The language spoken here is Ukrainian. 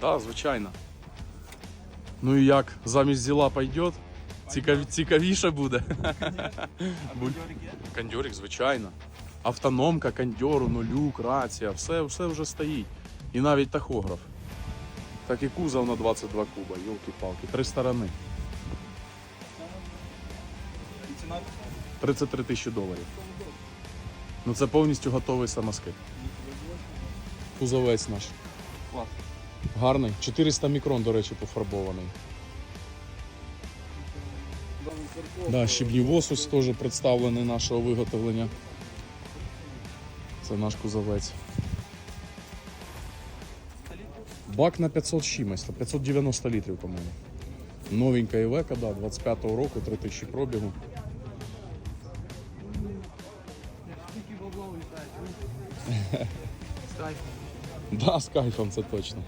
Да, звичайно. Ну і як? Замість зіла пойдет? Цікаві, цікавіше буде. Кондьорик, звичайно. Автономка, кондьору, нулюк, рація, все, все вже стоїть. І навіть тахограф. Так і кузов на 22 куба, йолки-палки, три сторони. 33 тисячі доларів. Ну це повністю готовий самоскид. Кузовець наш. клас. Гарний. 400 мікрон, до речі, пофарбований. Да, щебнівоз ось теж представлений нашого виготовлення. Це наш кузовець. Бак на 500 з чимось, 590 літрів, по-моєму. Новенька Івека, да, 25-го року, 3000 пробігу. Скайп. Да, з кайфом це точно.